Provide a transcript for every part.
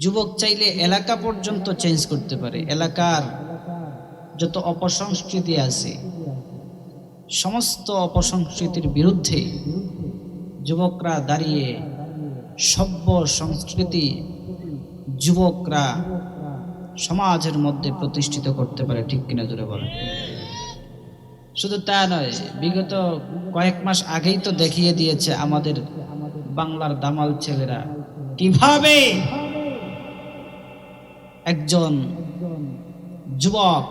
যুবক চাইলে এলাকা পর্যন্ত চেঞ্জ করতে পারে। এলাকার যত অপসংস্কৃতি আছে, সমস্ত অপসংস্কৃতির বিরুদ্ধে যুবকরা দাঁড়িয়ে সভ্য সংস্কৃতি যুবকরা সমাজের মধ্যে প্রতিষ্ঠিত করতে পারে, ঠিক কিনা জোরে বলে শুধু তা নয়, বিগত কয়েক মাস আগেই তো দেখিয়ে দিয়েছে আমাদের বাংলার দামাল ছেলেরা। কীভাবে একজন যুবক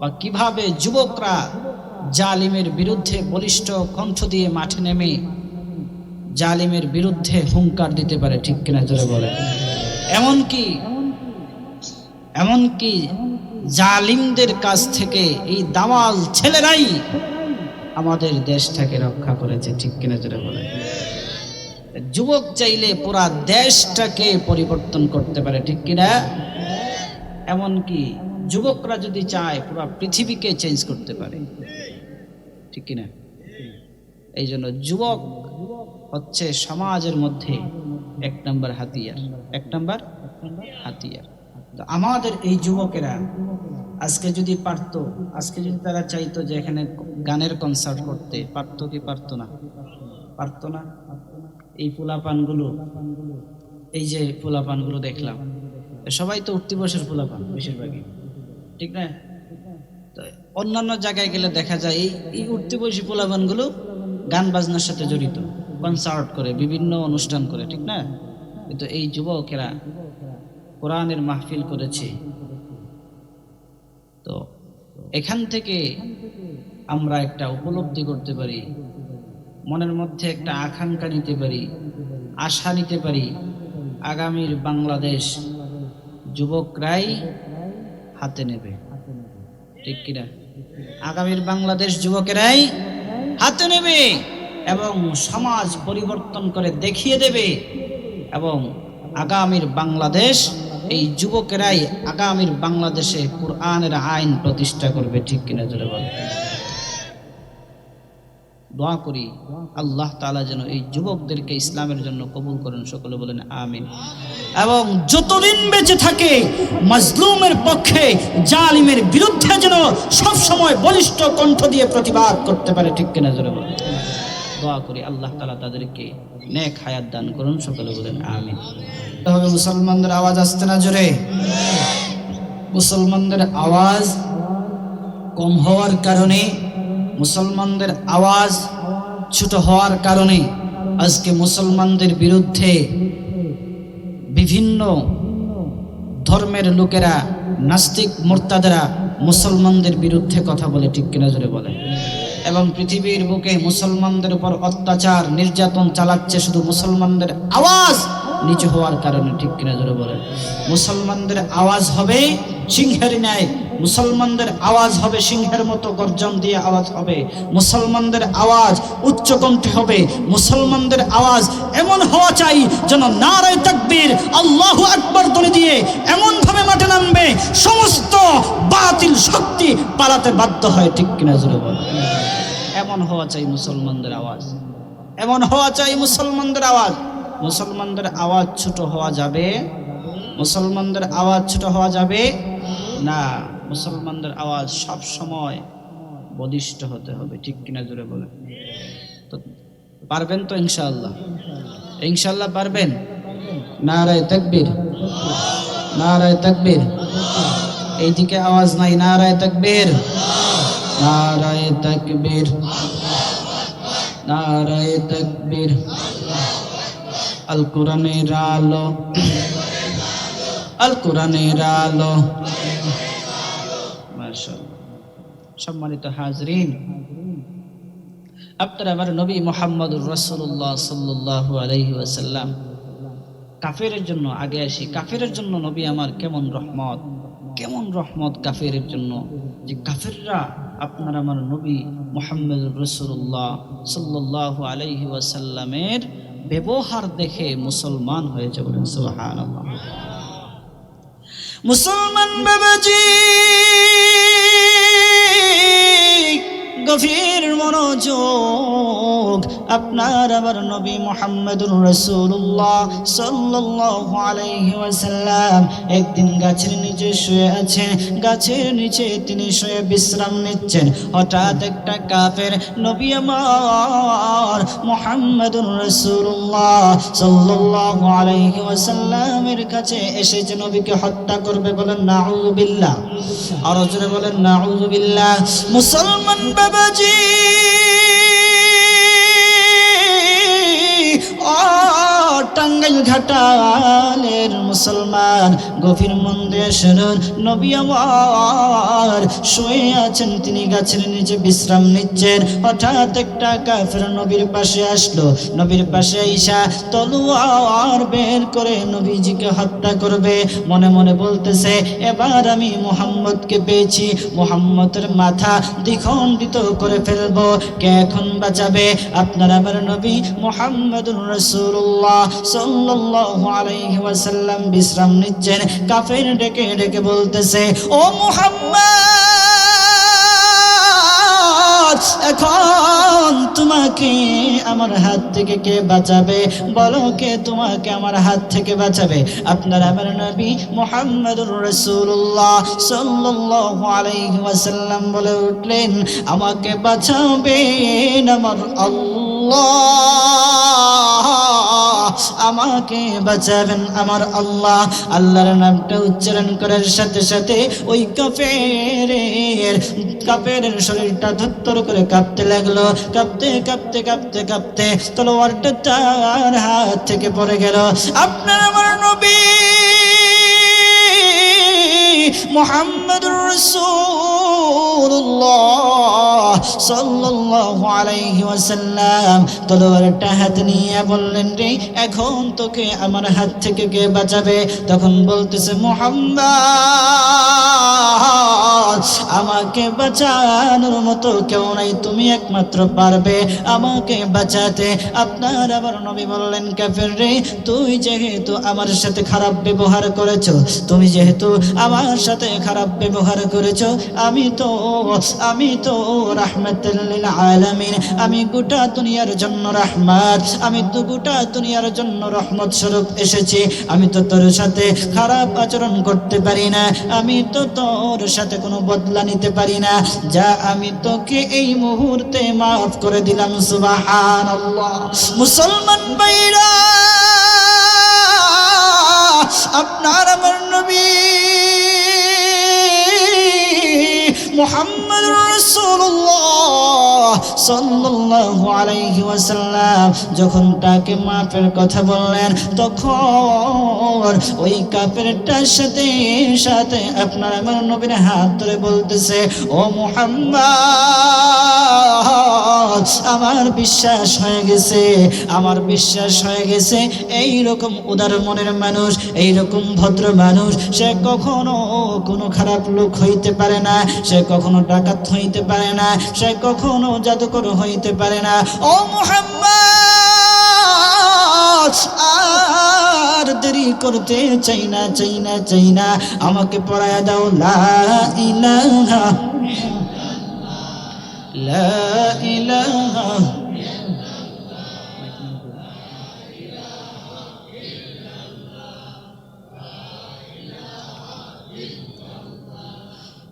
বা কীভাবে যুবকরা জালিমের বিরুদ্ধে বলিষ্ঠ কণ্ঠ দিয়ে মাঠে নেমে জালিমের বিরুদ্ধে হুঙ্কার দিতে পারে, ঠিক কিনা জোরে বলে? এমনকি এমনকি জালিমদের কাছ থেকে এই দামাল ছেলেরাই আমাদের দেশটাকে রক্ষা করেছে, ঠিক কিনা জোরে বলে? যুবক চাইলে পুরা দেশটাকে পরিবর্তন করতে পারে, ঠিক কিনা এমনকি যুবকরা যদি চায় পুরো পৃথিবীকে চেঞ্জ করতে পারে, ঠিক কিনা এই জন্য যুবক হচ্ছে সমাজের মধ্যে এক নম্বর হাতিয়ার, এক নম্বর হাতিয়ার। তো আমাদের এই যুবকেরা আজকে যদি পারতো, আজকে যদি তারা চাইতো যে এখানে গানের কনসার্ট করতে, পারতো কি পারতো না? পারতো না? এই পোলাপানগুলো, এই যে পোলাপানগুলো দেখলাম। সবাই তো উঠতি বসের পোলাপান বেশিরভাগই, ঠিক না? তো অন্যান্য জায়গায় গেলে দেখা যায় এই এই উঠতি বয়সী পোলাপানগুলো গান বাজনার সাথে জড়িত কনসার্ট করে, বিভিন্ন অনুষ্ঠান করে, ঠিক না? কিন্তু এই যুবকেরা কোরআনের মাহফিল করেছে। তো এখান থেকে আমরা একটা উপলব্ধি করতে পারি মনের মধ্যে একটা আকাঙ্ক্ষা নিতে পারি, আশা নিতে পারি। আগামীর বাংলাদেশ যুবকরাই হাতে নেবে। ঠিক কিনা? আগামীর বাংলাদেশ যুবকেরাই হাতে নেবে এবং সমাজ পরিবর্তন করে দেখিয়ে দেবে এবং আগামীর বাংলাদেশ, এই যুবকেরাই আগামীর বাংলাদেশে কোরআনের আইন প্রতিষ্ঠা করবে। ঠিক কিনা জোরে বলে? দোয়া করি, আল্লাহ তাআলা যেন এই যুবকদেরকে ইসলামের জন্য কবুল করেন, সকলে বলেন আমিন। এবং যতদিন বেঁচে থাকে, মাজলুমের পক্ষে, জালিমের বিরুদ্ধে যেন সব সময় বলিষ্ঠ কণ্ঠ দিয়ে প্রতিবাদ করতে পারে, ঠিক কিনা জোরে বলেন। দোয়া করি আল্লাহ তালা তাদেরকে নেক হায়াত দান করুন, সকলে বলেন আমিন। তবে মুসলমানদের আওয়াজ আসতে না জোরে? মুসলমানদের আওয়াজ কম হওয়ার কারণে মুসলমানদের আওয়াজ ছোট হওয়ার কারণে আজকে মুসলমানদের বিরুদ্ধে বিভিন্ন ধর্মের লোকেরা, নাস্তিক মোর্তাদেরা মুসলমানদের বিরুদ্ধে কথা বলে ঠিক কিনা জোরে বলে এবং পৃথিবীর বুকে মুসলমানদের উপর অত্যাচার, নির্যাতন চালাচ্ছে শুধু মুসলমানদের আওয়াজ নিচু হওয়ার কারণে ঠিক কিনা জোরে বলে মুসলমানদের আওয়াজ হবে, সিংহের ন্যায় মুসলমানদের আওয়াজ হবে সিংহের মতো গর্জন দিয়ে আওয়াজ হবে। মুসলমানদের আওয়াজ উচ্চকণ্ঠে হবে। মুসলমানদের আওয়াজ এমন হওয়া চাই যেন নারায় তাকবীর আল্লাহু আকবার ধ্বনি দিয়ে এমন ভাবে মাঠে নামবে, সমস্ত বাতিল শক্তি পালাতে বাধ্য হয়। ঠিক কিনা জোরে বলে? এমন হওয়া চাই মুসলমানদের আওয়াজ। এমন হওয়া চাই মুসলমানদের আওয়াজ। মুসলমানদের আওয়াজ ছোট হওয়া যাবে। মুসলমানদের আওয়াজ ছোট হওয়া যাবে না। মুসলমানদের আওয়াজ সব সময় বলিষ্ঠ হতে হবে, ঠিক কিনা জোরে বলে তো পারবেন তো ইনশাআল্লাহ? ইনশাআল্লাহ পারবেন? নারায় তাকবীর। নারায় তাকবীর। এইদিকে আওয়াজ নাই, নারায় তাকবীর। নারায় তাকবীর। নারায় তাকবীর। আল কোরআনের আলো। আল কোরআনের আলো। সম্মানিত হাজরিন, আপনারা আমার নবী মোহাম্মদুর রসুল্লাহ সাল্লাল্লাহু আলাইহি ওয়াসাল্লাম, কাফের জন্য আগে আসি। কাফের জন্য নবী আমার কেমন রহমত? কেমন রহমত কাফের জন্য? যে কাফেররা আপনার আমার নবী মোহাম্মদ রসুল্লাহ সাল্লাল্লাহু আলাইহি ওয়াসাল্লামের ব্যবহার দেখে মুসলমান হয়েছে বলেন সুবহানাল্লাহ। মুসলমান বাবাজি। গভীর মনোযোগ, আপনার আবার নবী মোহাম্মদুর রসুল্লাহ সাল্লাল্লাহু আলাইহি একদিন গাছের নিচে শুয়ে আছেন, গাছের নিচে তিনি শুয়ে বিশ্রাম নিচ্ছেন। হঠাৎ একটা কাফের নবী আমার মোহাম্মদুর রসুল্লাহ সাল্লাল্লাহু আলাইহি ওয়াসাল্লামের কাছে এসেছে, নবীকে হত্যা করবে বলেন, নাউযুবিল্লাহ। আর জোরে বলেন, নাউযুবিল্লাহ। মুসলমান বাবাজি টাঙ্গাইল ঘাটালের মুসলমান। গভীর মন দিয়ে শুনুন, নবী আমার। শুয়ে আছেন তিনি গাছের নিচে, বিশ্রাম নিচ্ছেন। হঠাৎ একটা কাফের নবীর পাশে আসলো। নবীর পাশে বের করে নবীজিকে হত্যা করবে। মনে মনে বলতেছে, এবার আমি মোহাম্মদকে পেয়েছি। মোহাম্মদের মাথা দ্বিখণ্ডিত করে ফেলব। কে এখন বাঁচাবে? আপনার আমার নবী মোহাম্মদুর রসুল্লাহ সাল্লাল্লাহু আলাইহি ওয়াসাল্লাম বিশ্রাম নিচ্ছেন। কাফের ডেকে ডেকে বলতেছে, ও মোহাম্মদ, এখন তোমাকে আমার হাত থেকে কে বাঁচাবে? বলো কে তোমাকে আমার হাত থেকে বাঁচাবে? আপনার আমার নবী মোহাম্মদুর রসুল্লাহ সাল্লাল্লাহু আলাইহি ওয়াসাল্লাম বলে উঠলেন, আমাকে বাঁচাবেন আমার আল্লাহ। আমাকে বাঁচাবেন আমার আল্লাহ। আল্লাহর নামটা উচ্চারণ করার সাথে সাথে ওই কাপের কাপের শরীরটা ধত্তর করে কাঁপতে লাগল। কাঁপতে কাঁপতে কাঁপতে কাঁপতে তলোয়ারটা তার হাত থেকে পড়ে গেল। আপনার আমার নবী মোহাম্মদ রসুল্লাহ সাল্লাল্লাহু আলাইহি ওয়াসাল্লাম তলোয়ারটা হাত নিয়ে বললেন রে, এখন তোকে আমার হাত থেকে কে বাঁচাবে? তখন বলতেছে, মোহাম্মদ, আমাকে বাঁচানোর মতো কেউ নাই, তুমি একমাত্র পারবে। আমাকে বাঁচাতে। আপনার আবার নবী বললেন, কাফের রে, তুই যেহেতু আমার সাথে খারাপ ব্যবহার করেছ, তুমি যেহেতু আমার সাথে খারাপ ব্যবহার করেছ, আমি তো আমি তো রাহমাতুল্লিল আলামিন, আমি গোটা দুনিয়ার জন্য রাহমাত, আমি তো গোটা দুনিয়ার জন্য রহমত স্বরূপ এসেছি, আমি তো তোর সাথে খারাপ আচরণ করতে পারি না, আমি তো তোর সাথে কোনো বদলা নিতে পারি না, যা আমি তোকে এই মুহূর্তে মাফ করে দিলাম, সুবহানাল্লাহ। মুসলমান ভাইরা, আপনার আমার নবী মোহাম্মদ রাসূলুল্লাহ সাল্লাল্লাহু আলাইহি ওয়াসাল্লাম যখন তাকে মাফের কথা বললেন, তখন ওই কাফেরটার সাথে সাথে আপনার আমার নবীর হাত ধরে বলতেছে, ও মোহাম্মদ, আমার বিশ্বাস হয়ে গেছে, আমার বিশ্বাস হয়ে গেছে এই রকম উদার মনের মানুষ এই রকম ভদ্র মানুষ, সে কখনো কোনো খারাপ লোক হইতে পারে না, সে কখনো ডাকাত হইতে পারে না, সে কখনো জাদুকর হইতে পারে না। ও মোহাম্মদ, আর দেরি করতে চাই না চাই না চাই না। আমাকে পড়ায় দাও, লা ইলাহা লা ইলাহা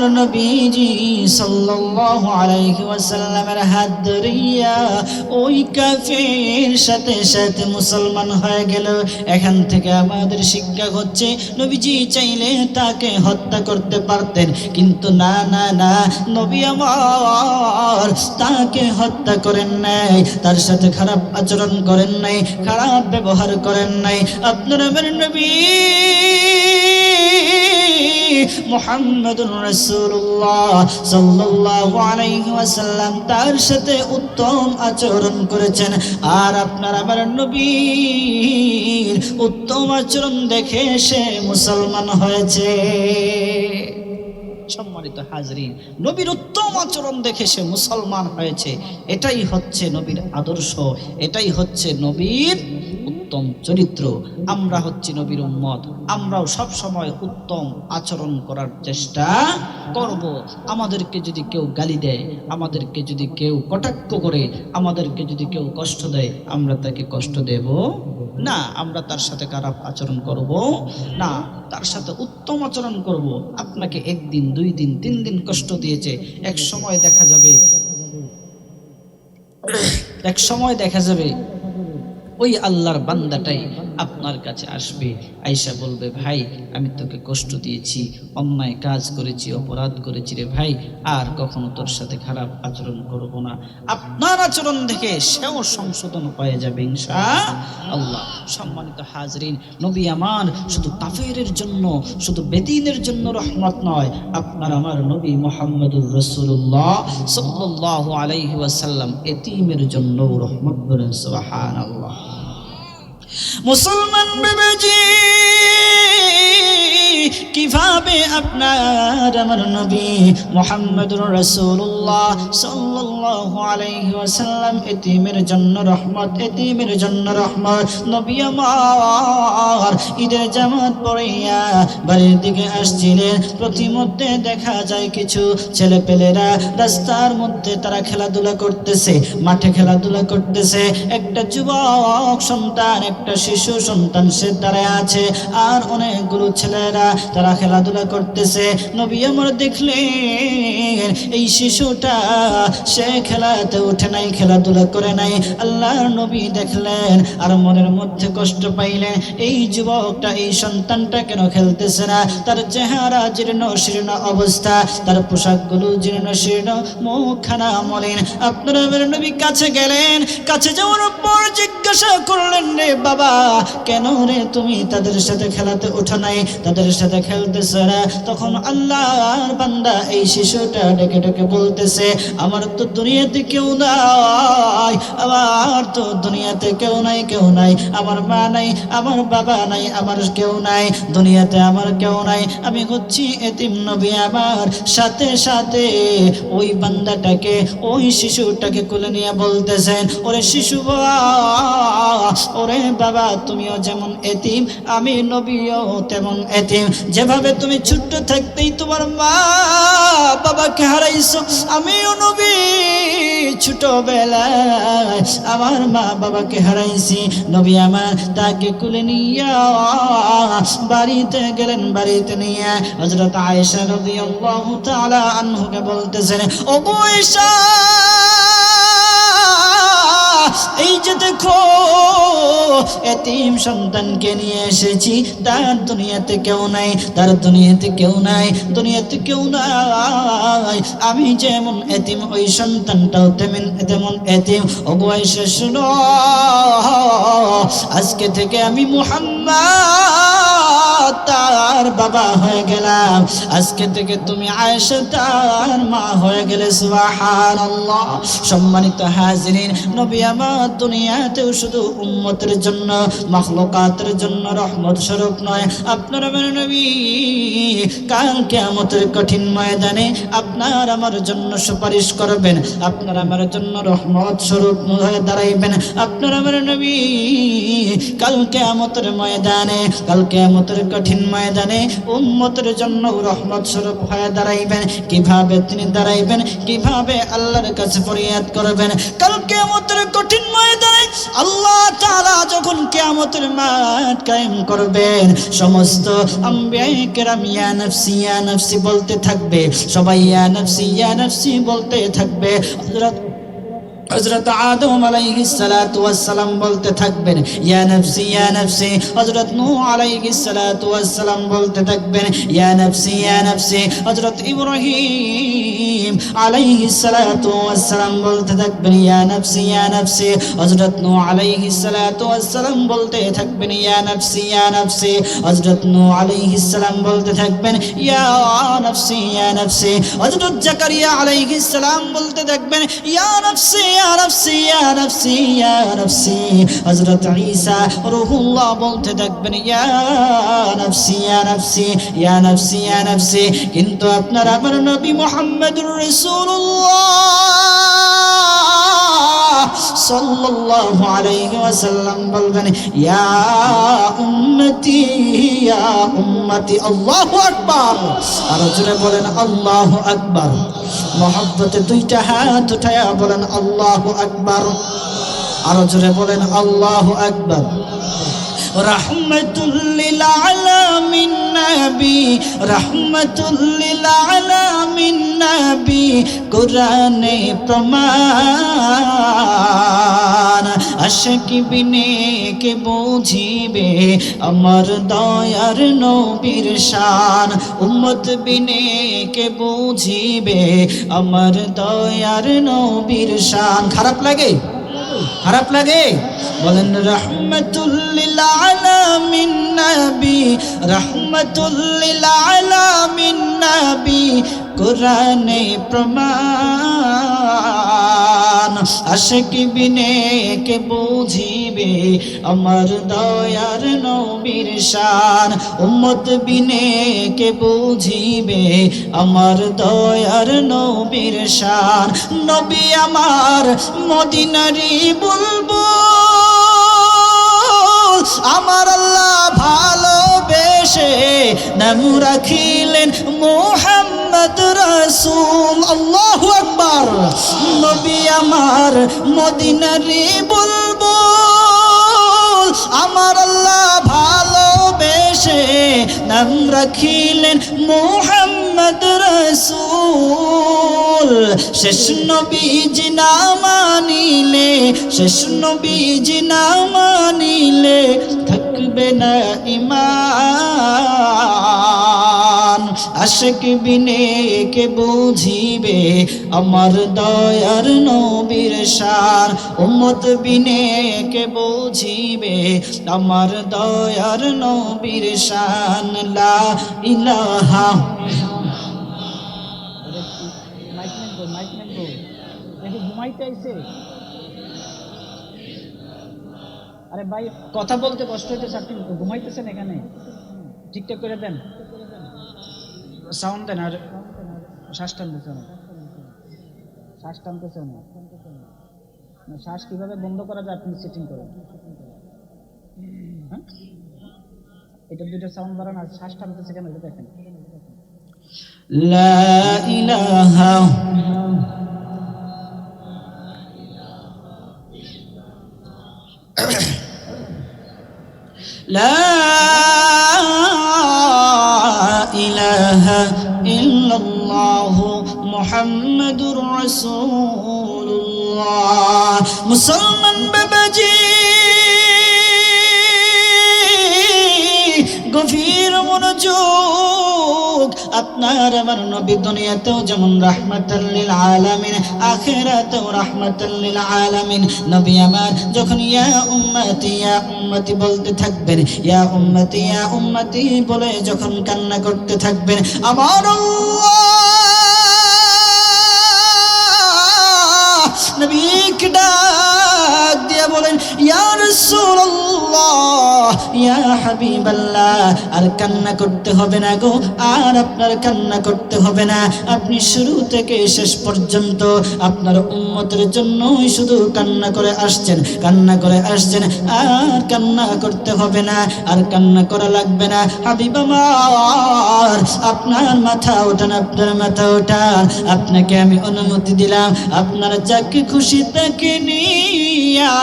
আমার নবীজি সাল্লাল্লাহু আলাইহি ওয়াসাল্লামের হাত ধরিয়া ওই কাফের সাথে সাথে মুসলমান হয়ে গেল। এখান থেকে আমাদের শিক্ষা হচ্ছে, নবীজি চাইলে তাকে হত্যা করতে পারতেন, কিন্তু না না না, নবী আমার তাকে হত্যা করেন নাই, তার সাথে খারাপ আচরণ করেন নাই, খারাপ ব্যবহার করেন নাই। আপনার আমার নবী তার সাথে উত্তম আচরণ করেছেন। আর আপনার আমার নবীর উত্তম আচরণ দেখে সে মুসলমান হয়েছে। সম্মানিত হাজরিন, নবীর উত্তম আচরণ দেখে সে মুসলমান হয়েছে। এটাই হচ্ছে নবীর আদর্শ, এটাই হচ্ছে নবীর উত্তম চরিত্র, আমরা হচ্ছি নবীর উম্মত। আমরাও সব সময় উত্তম আচরণ করার চেষ্টা করব। আমাদেরকে যদি কেউ গালি দেয়, আমাদেরকে যদি কেউ কটাক্ষ করে, আমাদেরকে যদি কেউ কষ্ট দেয়, আমরা তাকে কষ্ট দেব না। আমরা তার সাথে খারাপ আচরণ করব না। তার সাথে উত্তম আচরণ করব। আপনাকে একদিন, দুই দিন, তিন দিন কষ্ট দিয়েছে। এক সময় দেখা যাবে, এক সময় দেখা যাবে ওই আল্লাহর বান্দাটাই আপনার কাছে আসবে। আইসা বলবে, ভাই, আমি তোকে কষ্ট দিয়েছি, অন্যায় কাজ করেছি, অপরাধ করেছি রে ভাই, আর কখনো তোর সাথে খারাপ আচরণ করব না। আপনার আচরণ দেখে সেও সংশোধন হয়ে যাবে ইনশা আল্লাহ, সম্মানিত হাজরিন, নবী আমার, শুধু কাফেরের জন্য, শুধু বেদিনের জন্য রহমত নয়, আপনার আমার নবী মোহাম্মদুর রসুল্লাহ সাল্লাহ আলাইহি ওয়াসাল্লাম এতিমের জন্য রহমত বলেন সুবাহান আল্লাহ মুসলমান বেবেজি কীভাবে আপনার, আমার নবী মোহাম্মদুর রাসূলুল্লাহ সাল্লাল্লাহু আলাইহি ওয়াসাল্লাম, এতিমের জন্য রহমত, এতিমের জন্য রহমত। নবী আমার ঈদের জামাত পড়িয়া বাড়ির দিকে আসছিলেন। প্রতিমধ্যে দেখা যায় কিছু ছেলেপেলেরা রাস্তার মধ্যে তারা খেলাধুলা করতেছে, মাঠে খেলাধুলা করতেছে। একটা যুবক সন্তান, একটা শিশু সন্তান সে দাঁড়ায় আছে। আর অনেকগুলো ছেলেরা তারা খেলাধুলা করতেছে। নবী আমার দেখলেন, এই শিশুটা, সে খেলাতে উঠে নাই, খেলাধুলা করে নাই। আল্লাহর নবী দেখলেন আর মনের মধ্যে কষ্ট পাইলেন। এই যুবকটা, এই সন্তানটা কেন খেলতেছে না? তার চেহারা জীর্ণ, শীর্ণ অবস্থা। তার পোশাকগুলো জীর্ণ, শীর্ণ, মুখখানা মলিন। আপনারা নবী কাছে গেলেন, কাছে যাওয়ার পর করলেন রে বাবা কেন রে তুমি তাদের সাথে খেলাতে ওঠো নাই? তাদের সাথে খেলতেছে না? তখন আল্লাহর বান্দা এই শিশুটা ডেকে ডেকে বলতেছে আমার তো দুনিয়াতে কেউ নাই আমার তো দুনিয়াতে কেউ নাই কেউ নাই। আমার মা নাই আমার বাবা নাই আমার কেউ নাই। দুনিয়াতে আমার কেউ নাই। আমি হচ্ছি এতিম নবী আমার। সাথে সাথে ওই বান্দাটাকে ওই শিশুটাকে কোলে নিয়ে বলতেছেন ওরে শিশু বাবা, ওরে বাবা, তুমিও যেমন এতিম, আমি নবীও তেমন এতিম। যেভাবে তুমি ছোট্ট থাকতেই তোমার মা বাবাকে হারাইছো, আমিও নবী ছোটবেলায় আমার মা বাবাকে হারাইছি। নবী আমার, তাকে কুলে নিয়া বাড়িতে গেলেন, বাড়িতে নিয়ে হজরত আয়েশা রাদিয়াল্লাহু তাআলা আনহুকে বলতেছেন ও এই যে দেখো, এতিম সন্তানকে নিয়ে এসেছি। তার দুনিয়াতে কেউ নাই, তার দুনিয়াতে কেউ নাই, দুনিয়াতে কেউ নাই। আমি যেমন এতিম, ওই সন্তানটাও তেমন তেমন এতিম। অগুয়াই শুনো, আজকে থেকে আমি মুহাম্মদ তার বাবা হয়ে গেলাম। আজকে থেকে তুমি আয়েশা তার মা হয়ে গেলে, সুবহানাল্লাহ। সম্মানিত হাজিরিন, নবী আমার দুনিয়াতেও শুধু উম্মতের জন্য, মাখলুকাতের জন্য রহমত স্বরূপ নয়। আপনার আমার নবী, কাল কিয়ামতের কঠিন ময়দানে আপনার আমার জন্য সুপারিশ করবেন। আপনার আমার জন্য রহমত স্বরূপ হয়ে দাঁড়াইবেন। আপনার আমার নবী, কাল কিয়ামতের ময়দানে, কাল কিয়ামতের কঠিন ময়দানে উম্মতের জন্য রহমত স্বরূপ হয়ে দাঁড়াইবেন। কীভাবে তিনি দাঁড়াইবেন? কীভাবে আল্লাহর কাছে ফরিয়াদ করবেন? কাল কিয়ামতের কঠিন ময়দানে আল্লাহ তাআলা যখন কিয়ামতের মাঠ কায়েম করবেন, সমস্ত আম্বিয়ায়ে কেরাম ইয়া নফসি বলতে থাকবে। সবাই ইয়া নফসি বলতে থাকবে। হযরত হযরত আদম আলাইহিস সালাতু ওয়াস সালাম বলতে থাকবেন, ইয়া নফসি ইয়া নফসি। হযরত নূহ আলাইহিস সালাতু ওয়াস সালাম বলতে থাকবেন, ইয়া নফসি ইয়া নফসি। হযরত ইব্রাহিম আলাইহিস সালাতু ওয়াস সালাম বলতে থাকবেন, ইয়া নফসি ইয়া নফসি। হযরত নূহ আলাইহিস সালাতু ওয়াস সালাম বলতে থাকবেন, ইয়া নফসি ইয়া নফসি। হযরত নূহ আলাইহিস সালাম বলতে থাকবেন, ইয়া নফসি ইয়া নফসি। হযরত জাকারিয়া আলাইহিস সালাম বলতে থাকবেন, ইয়া নফসি নফসি ইয়া নফসি ইয়া নফসি হযরত ঈসা রূহুল্লাহ বলতে থাকবেন, ইয়া নফসি ইয়া নফসি ইয়া নফসি ইয়া নফসি কিন্তু আপনার আমার নবী মুহাম্মদুর রাসূলুল্লাহ। সাল্লাল্লাহু আলাইহি ওয়াসাল্লাম বলবেন, ইয়া উম্মতি ইয়া উম্মতি, আল্লাহু আকবার। আর জোরে বলেন, আল্লাহু আকবার। মহব্বতে দুইটা হাত উঠায়া বলেন, আল্লাহু আকবার। আরও জোরে বলেন, আল্লাহু আকবার। রহমতুল্লিল আলামিন নবী রহমতুল্লিল আলামিন নবী, কোরআনে প্রমাণ আশিক বিনে কে বুঝিবে? আমার দয়ার নবীর শান উম্মত বিনে কে বুঝিবে? আমার দয়ার নবীর শান। খারাপ লাগে? খারাপ লাগে? বলেন, রহমতুল্লিল আলামিন নবী, রহমতুল্লিল আলামিন নবী কোরআনে প্রমাণ, আশিক বিনে কে বুঝিবে, আমার দয়ার নবীর শান। উম্মত বিনে কে বুঝিবে, আমার দয়ার নবীর শান। নবী আমার মদিনারি বলব আমার আল্লাহ ভালোবেসে নাম রাখিলেন মোহাম্মদ। রসুল, আল্লাহু আকবার। নবী আমার মদিনারি বলব আমার আল্লাহ ভালোবেসে নাম রাখিলেন মোহাম্মদ রসুল। শেষ নবীজি না মানিলে, শেষ নবীজি না মানিলে থাকবে না ইমান। আশেক বিনে কে বুঝিবে, আমার দয়ার নবীর শান উম্মত বিনে কে বুঝিবে, আমার দয়ার নবীর শান। লা ইলাহা আরে ভাই, কথা বলতে কষ্ট হইতেছে, আপনি ঘুমাইতেছেন এখানে? ঠিকঠাক করে দেন। সাউন্ড দেন আর, শ্বাস টানতেছে না শ্বাস টানতেছে শ্বাস কীভাবে বন্ধ করা যায় আপনি সেটিং করেন। হ্যাঁ? এটা দুইটা সাউন্ড বাড়ান আর শ্বাস টানতেছে কেন এটা দেখেন। লা إله إلا الله محمد رسول الله. مسلم আপনার আমার নবী দুনিয়াতেও যেমন রাহমাতাল্লিল আলামিন, আখিরাতেও রাহমাতাল্লিল আলামিন। নবী আমার যখন ইয়া উম্মতি ইয়া উম্মতি বলতে থাকবেন, ইয়া উম্মতি ইয়া উম্মতি বলে যখন কান্না করতে থাকবেন, আমার নবী ডাক দিয়া বলেন, ইয়া রাসূলুল্লাহ ইয়া হাবিবাল্লাহ, আর কান্না করতে হবে না গো, আর আপনার কান্না করতে হবে না। আপনি শুরু থেকে শেষ পর্যন্ত আপনার উম্মতের জন্যই শুধু কান্না করে আসছেন, কান্না করে আসছেন, আর কান্না করতে হবে না, আর কান্না করা লাগবে না। হাবিব আমার, আপনার মাথা ওঠান, আপনার মাথা ওঠান। আপনাকে আমি অনুমতি দিলাম, আপনার যাকে খুশি তাকে নিয়া।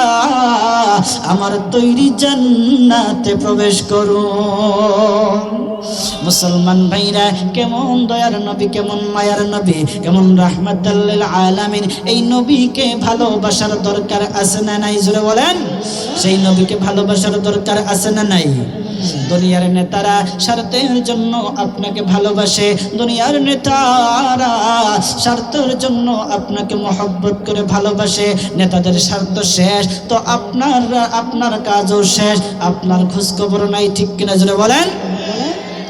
আমার তৈরি জান্নাত জান্নাতে প্রবেশ করুন। মুসলমান ভাইরা, কেমন দয়ার নবী, কেমন মায়ার নবী, কেমন রাহমাতাল্লিল আলামিন, এই নবীকে ভালোবাসার দরকার আছে না নাই? জোরে বলেন, সেই নবীকে ভালোবাসার দরকার আছে না নাই? দুনিয়ার নেতারা স্বার্থের জন্য আপনাকে ভালোবাসে, দুনিয়ার নেতারা স্বার্থের জন্য আপনাকে মহব্বত করে ভালোবাসে, নেতাদের স্বার্থ শেষ, তো আপনার আপনার কাজও শেষ, আপনার খোঁজখবর নাই, ঠিক কিনা? জোরে বলেন।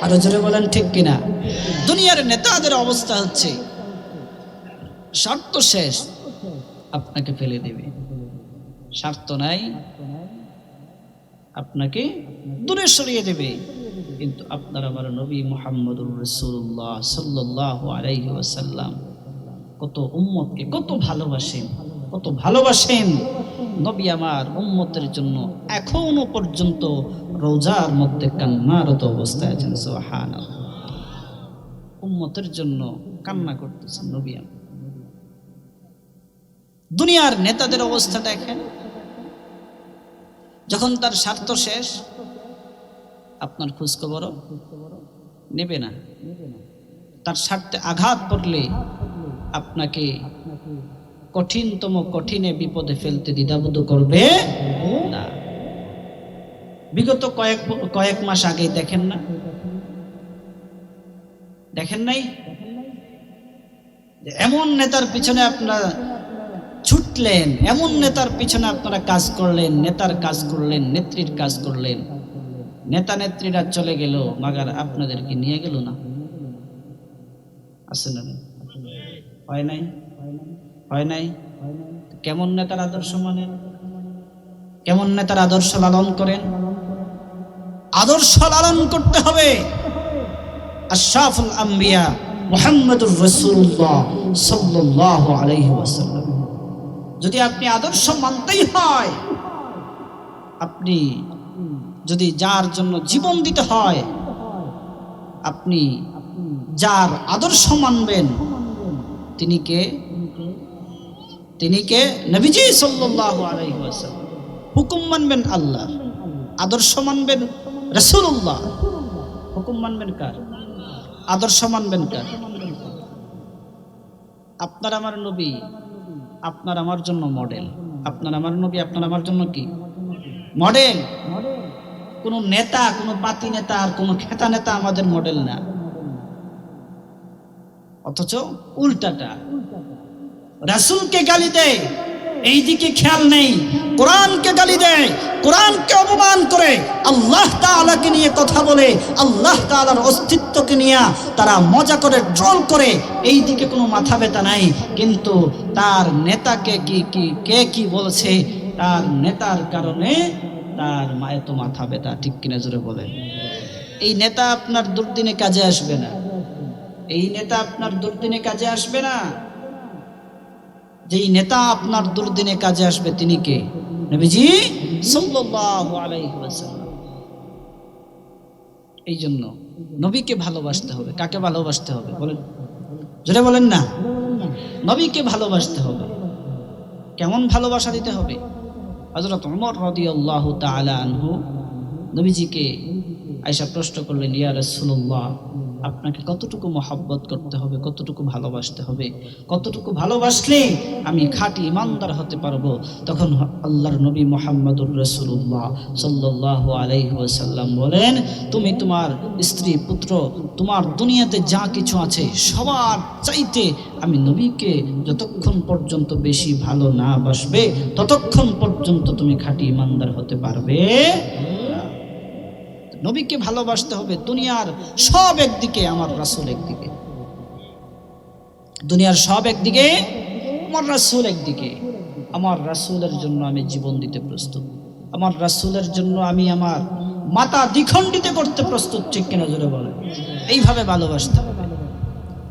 আরও জোরে বলেন, ঠিক কিনা? দুনিয়ার নেতাদের অবস্থা হচ্ছে, স্বার্থ শেষ, আপনাকে ফেলে দেবে। স্বার্থ নাই, আপনাকে দূরে সরিয়ে দেবে। কিন্তু আপনার আমার নবী মোহাম্মদুর রসুল্লাহ সাল্লাহ আলাইহি ওয়াসাল্লাম কত উম্মতকে কত ভালোবাসেন কত ভালোবাসেন। নবী আমার উম্মতের জন্য এখনও পর্যন্ত রোজার মধ্যে কান্নারত অবস্থায় আছেন সোহান উম্মতের জন্য কান্না করতেছেন নবী। দুনিয়ার নেতাদের অবস্থা দেখেন, যখন তার স্বার্থ শেষ, আপনার খোঁজখবর নেবে না তার স্বার্থে আঘাত পড়লে আপনাকে কঠিনতম, কঠিনে বিপদে ফেলতে দ্বিধাবোধ করবে না। বিগত কয়েক কয়েক মাস আগে দেখেন না? দেখেন নাই? এমন নেতার পিছনে আপনারা ছুটলেন, এমন নেতার পিছনে আপনারা কাজ করলেন, নেতার কাজ করলেন, নেত্রীর কাজ করলেন। নেতা নেত্রীরা চলে গেল, মাগার আপনাদেরকে নিয়ে গেল না? আছে না হয় নাই? হয় নাই? কেমন নেতার আদর্শ মানেন? কেমন নেতার আদর্শ লালন করেন? আদর্শ লালন করতে হবে। আশরাফুল আম্বিয়া মুহাম্মদুর রাসূলুল্লাহ সাল্লাল্লাহু আলাইহি ওয়াসাল্লাম। যদি আপনি আদর্শ মানতেই হয়, আপনি যদি যার জন্য জীবন দিতে হয়, আপনি যার আদর্শ মানবেন, তিনি কে? তিনি কে নবীজি সাল্লাল্লাহু আলাইহি ওয়াসাল্লাম, হুকুম মানবেন আল্লাহ, আদর্শ মানবেন রাসূলুল্লাহ। হুকুম মানবেন কার? আদর্শ মানবেন কার? আপনার আমার নবী, আপনার আমার জন্য মডেল। আপনার আমার নবী, আপনার আমার জন্য কি? মডেল। কোনো নেতা, কোনো পাতি নেতা আর কোনো খেতা নেতা আমাদের মডেল না। অথচ উল্টাটা। রাসূলকে গালি দেয় এই দিকে খেয়াল নেই, কোরআনকে গালি দেয়, কোরআনকে অপমান করে, আল্লাহ তাআলাকে নিয়ে কথা বলে, আল্লাহ তাআলার অস্তিত্বকে নিয়ে তারা মজা করে, ট্রল করে এই দিকে কোনো মাথা ব্যথা নাই। কিন্তু তার নেতাকে কি কি, কে কি বলছে, তার নেতার কারণে তার মায়ে তো মাথা ব্যথা, ঠিক কিনা জোরে বলে এই নেতা আপনার দুর্দিনে কাজে আসবে না। এই নেতা আপনার দুর্দিনে কাজে আসবে না। যেই নেতা আপনার দুর্দিনে কাজে আসবে, তিনি কে? নবীজি এই জন্য নবীকে ভালোবাসতে হবে। কাকে ভালোবাসতে হবে? বলেন। জোরে বলেন না। নবীকে ভালোবাসতে হবে। কেমন ভালোবাসা দিতে হবে? হযরত ওমর রাদিয়াল্লাহু তাআলা আনহু নবীজিকে আয়েশা প্রশ্ন করলেন, ইয়া রাসূলুল্লাহ, আপনাকে কতটুকু মহাব্বত করতে হবে, কতটুকু ভালোবাসতে হবে কতটুকু ভালোবাসলে আমি খাঁটি ইমানদার হতে পারব তখন আল্লাহর নবী মোহাম্মদুর রসুল্লাহ সাল্লাহ আলাইসাল্লাম বলেন, তুমি তোমার স্ত্রী, পুত্র, তোমার দুনিয়াতে যা কিছু আছে, সবার চাইতে আমি নবীকে যতক্ষণ পর্যন্ত বেশি ভালো না বাসবে, ততক্ষণ পর্যন্ত তুমি খাঁটি ইমানদার হতে পারবে। নবীকে ভালোবাসতে হবে দুনিয়ার সব একদিকে, আমার রাসূল একদিকে। দুনিয়ার সব একদিকে, আমার রাসূল একদিকে। আমার রাসূলের জন্য আমি জীবন দিতে প্রস্তুত। আমার রাসূলের জন্য আমি আমার মাতা দ্বিখণ্ডিত করতে প্রস্তুত, ঠিক কিনা জোরে বলে এইভাবে ভালোবাসতে হবে।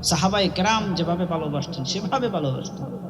সাহাবাই কেরাম যেভাবে ভালোবাসতেন, সেভাবে ভালোবাসতে হবে